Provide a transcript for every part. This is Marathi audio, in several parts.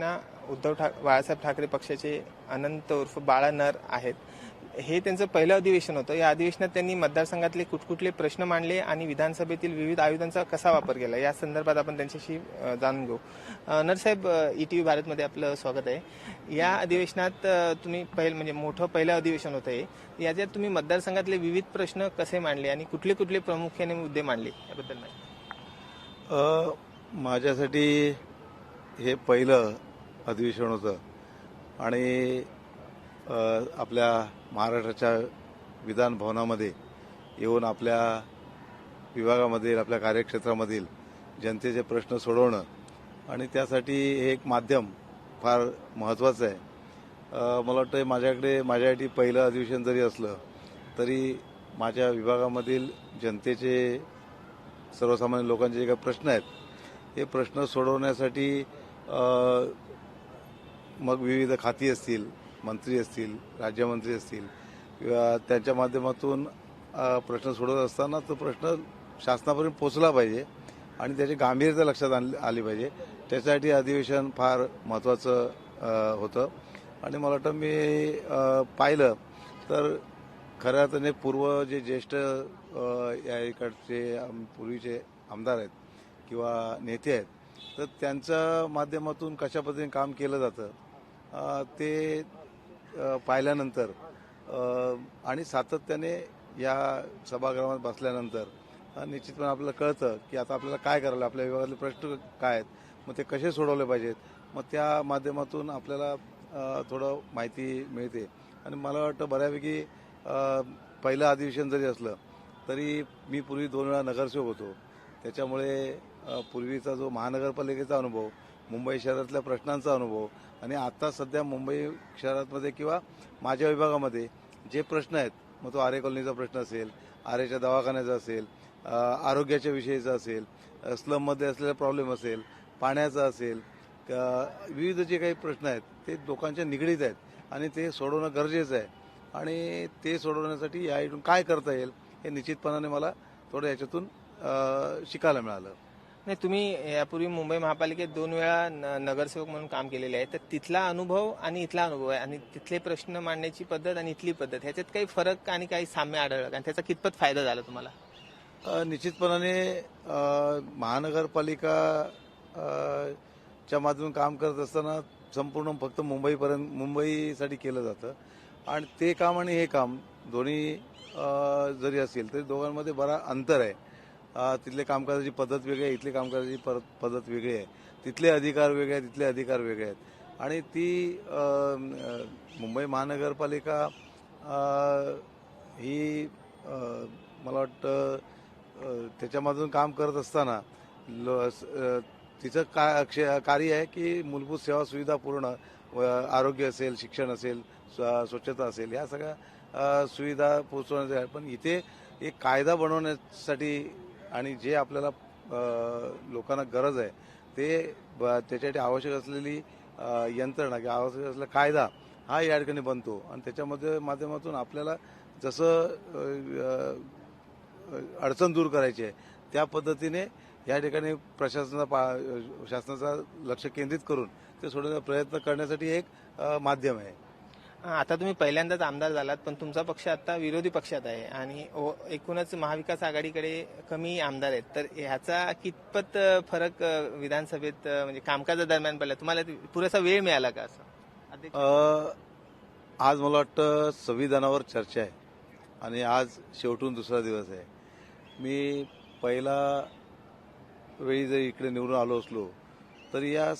ना उद्धव ठाक बाळासाहेब ठाकरे पक्षाचे अनंत उर्फ बाळा नर आहेत. हे त्यांचं पहिलं अधिवेशन होतं. या अधिवेशनात त्यांनी मतदारसंघातले कुठकुठले प्रश्न मांडले आणि विधानसभेतील विविध आयुधांचा कसा वापर केला? या संदर्भात आपण त्यांच्याशी जाणून घेऊ. नरसाहेब ई टी व्ही भारतमध्ये आपलं स्वागत आहे. या अधिवेशनात तुम्ही पहिलं म्हणजे मोठं पहिलं अधिवेशन होतं हे. याच्यात तुम्ही मतदारसंघातले विविध प्रश्न कसे मांडले आणि कुठले कुठले प्रामुख्याने मुद्दे मांडले? याबद्दल माहिती माझ्यासाठी हे पहिलं अधिवेशन होतं. आणि आपल्या महाराष्ट्राच्या विधान भवनामध्ये येऊन आपल्या विभागामधील आपल्या कार्यक्षेत्रामधील जनतेचे प्रश्न सोडवणं आणि त्यासाठी हे एक माध्यम फार महत्त्वाचं आहे. मला वाटतं माझ्याकडे माझ्यासाठी पहिलं अधिवेशन जरी असलं तरी माझ्या विभागामधील जनतेचे सर्वसामान्य लोकांचे जे काही प्रश्न आहेत हे प्रश्न सोडवण्यासाठी मग विविध खाती असतील मंत्री असतील राज्यमंत्री असतील किंवा त्यांच्या माध्यमातून प्रश्न सोडवत असताना तो प्रश्न शासनापर्यंत पोचला पाहिजे आणि त्याची गांभीर्यता लक्षात आण आली पाहिजे. त्यासाठी अधिवेशन फार महत्त्वाचं होतं. आणि मला वाटतं मी पाहिलं तर खऱ्या अर्थाने पूर्व जे ज्येष्ठ या इकडचे पूर्वीचे आमदार आहेत किंवा नेते आहेत तर त्यांच्या माध्यमातून कशा पद्धतीने काम केलं जातं ते पाहिल्यानंतर आणि सातत्याने या सभागृहात बसल्यानंतर निश्चितपणे आपल्याला कळतं की आता आपल्याला काय करायला आपल्या विभागातले प्रश्न काय आहेत मग ते कसे सोडवले पाहिजेत मग त्या माध्यमातून आपल्याला थोडं माहिती मिळते. आणि मला वाटतं बऱ्यापैकी पहिलं अधिवेशन जरी असलं तरी मी पूर्वी दोन वेळा नगरसेवक होतो. त्याच्यामुळे पूर्वीचा जो महानगरपालिकेचा अनुभव मुंबई शहरातल्या प्रश्नांचा अनुभव आणि आता सध्या मुंबई शहरामध्ये किंवा माझ्या विभागामध्ये जे प्रश्न आहेत मग तो आरे कॉलनीचा प्रश्न असेल आरेच्या दवाखान्याचा असेल आरोग्याच्या विषयीचा असेल स्लममध्ये असलेला प्रॉब्लेम असेल पाण्याचा असेल विविध जे काही प्रश्न आहेत ते लोकांच्या निगडीत आहेत आणि ते सोडवणं गरजेचं आहे. आणि ते सोडवण्यासाठी या इथून काय करता येईल हे निश्चितपणाने मला थोडं याच्यातून शिकायला मिळालं. नाही तुम्ही यापूर्वी मुंबई महापालिकेत दोन वेळा न- नगरसेवक म्हणून काम केलेले आहे. तर तिथला अनुभव आणि इथला अनुभव आहे. आणि तिथले प्रश्न मांडण्याची पद्धत आणि इथली पद्धत ह्याच्यात काही फरक आणि काही साम्य आढळलं आणि त्याचा कितपत फायदा झाला तुम्हाला? निश्चितपणाने महानगरपालिका च्या माध्यमातून काम करत असताना संपूर्ण फक्त मुंबईपर्यंत मुंबईसाठी केलं जातं. आणि ते काम आणि हे काम दोन्ही जरी असेल तरी दोघांमध्ये बरा अंतर आहे. तिथले कामकाजाची पद्धत वेगळी आहे इथली कामकाजाची पद्धत वेगळी आहे. तिथले अधिकार वेगळे आहेत तिथले अधिकार वेगळे आहेत. आणि ती मुंबई महानगरपालिका ही मला वाटतं त्याच्यामधून काम करत असताना तिचं का कार्य आहे की मूलभूत सेवा सुविधा पूर्ण व आरोग्य असेल शिक्षण असेल स्व- स्वच्छता असेल या सगळ्या सुविधा पोचवण्याच्या पण इथे एक कायदा बनवण्यासाठी आणि जे आपल्याला लोकांना गरज आहे ते ब- त्याच्यासाठी आवश्यक असलेली यंत्रणा किंवा आवश्यक असलेला कायदा हा या ठिकाणी बनतो. आणि त्याच्यामध्ये माध्यमातून आपल्याला जसं अडचण दूर करायची आहे त्या पद्धतीने या ठिकाणी प्रशासनाचा पा- शासनाचा लक्ष केंद्रित करून ते सोडवण्याचा प्रयत्न करण्यासाठी एक माध्यम आहे. आता तुम्ही पहिल्यांदाच आमदार झालात पण तुमचा पक्ष आता विरोधी पक्षात आहे आणि ओ- एकूणच महाविकास आघाडीकडे कमी आमदार आहेत. तर ह्याचा कितपत फरक विधानसभेत म्हणजे म्हणजे कामकाजादरम्यान पडला? तुम्हाला पुरेसा वेळ मिळाला का असं? आज मला वाटतं संविधानावर चर्चा आहे आणि आज शेवटून दुसरा दिवस आहे. मी पहिला वेळी जर इकडे निवडून आलो असलो तर या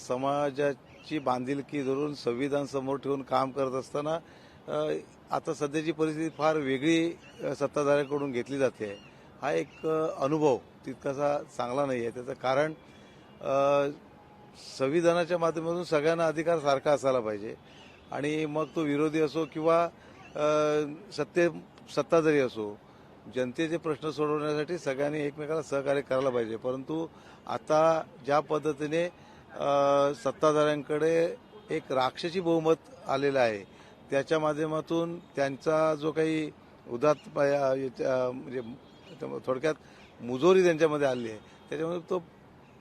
ची बांधिलकी धरून संविधान समोर ठेवून काम करत असताना आता सध्याची परिस्थिती फार वेगळी सत्ताधाऱ्यांकडून घेतली जाते. हा एक अनुभव तितकासा चांगला नाही आहे त्याचं कारण संविधानाच्या माध्यमातून सगळ्यांना अधिकार सारखा असायला पाहिजे. आणि मग तो विरोधी असो किंवा सत्ते सत्ताधारी असो जनतेचे प्रश्न सोडवण्यासाठी सगळ्यांनी एकमेकाला सहकार्य करायला पाहिजे. परंतु आता ज्या पद्धतीने सत्ताधाऱ्यांकडे एक राक्षसी बहुमत आलेलं आहे. त्याच्या माध्यमातून त्यांचा जो काही उदात याच्या- म्हणजे थोडक्यात मुजोरी त्यांच्यामध्ये आली आहे. त्याच्यामुळे तो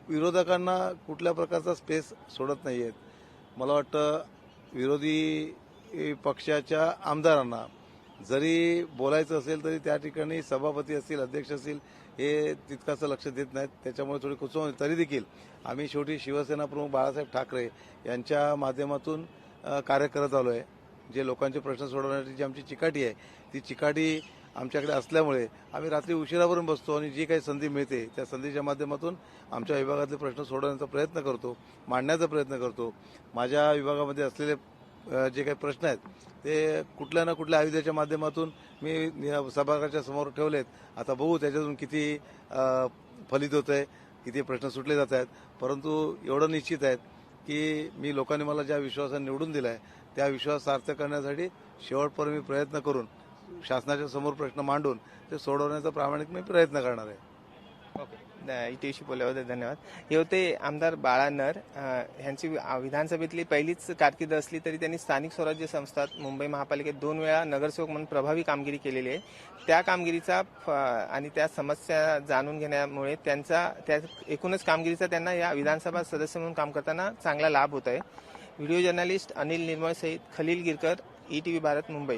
विरोधकांना कुठल्या प्रकारचा स्पेस सोडत नाही आहेत मला वाटतं विरोधी पक्षाच्या आमदारांना जरी बोलायचं असेल तरी त्या ठिकाणी सभापती असतील अध्यक्ष असतील हे तितकासं लक्ष देत नाहीत. त्याच्यामुळे थोडी कुचवण तरी देखील आम्ही शेवटी शिवसेना प्रमुख बाळासाहेब ठाकरे यांच्या माध्यमातून कार्य करत आलो आहे. जे लोकांचे प्रश्न सोडवण्याची जी आमची चिकाटी आहे ती चिकाटी आमच्याकडे असल्यामुळे आम्ही रात्री उशिरावरून बसतो आणि जी काही संधी मिळते त्या संधीच्या माध्यमातून आमच्या विभागातले प्रश्न सोडवण्याचा प्रयत्न करतो मांडण्याचा प्रयत्न करतो. माझ्या विभागामध्ये असलेले जे काही प्रश्न आहेत ते कुठल्या ना कुठल्या आयुध्याच्या माध्यमातून मी सभागृहाच्या समोर ठेवलेत. आता बघू त्याच्यातून किती फलित होत आहे किती प्रश्न सुटले जात आहेत. परंतु एवढं निश्चित आहे की मी लोकांनी मला ज्या विश्वासाने निवडून दिला आहे त्या विश्वास सार्थ करण्यासाठी शेवटपर्यंत मी प्रयत्न करून शासनाच्या समोर प्रश्न मांडून ते सोडवण्याचा प्रामाणिक मी प्रयत्न करणार आहे. ओके. इटीशी बोलल्याबद्दल धन्यवाद. हे होते आमदार बाळा नर. ह्यांची विधानसभेतली पहिलीच कारकीर्द असली तरी त्यांनी स्थानिक स्वराज्य संस्थात मुंबई महापालिकेत दोन वेळा नगरसेवक म्हणून प्रभावी कामगिरी केलेली आहे. त्या कामगिरीचा फ- आणि त्या समस्या जाणून घेण्यामुळे त्यांचा त्या एकूणच कामगिरीचा त्यांना या विधानसभा सदस्य म्हणून काम करताना चांगला लाभ होत आहे. व्हिडिओ जर्नलिस्ट अनिल निर्मळ सहित Khalil Girkar E T V Bharat Mumbai.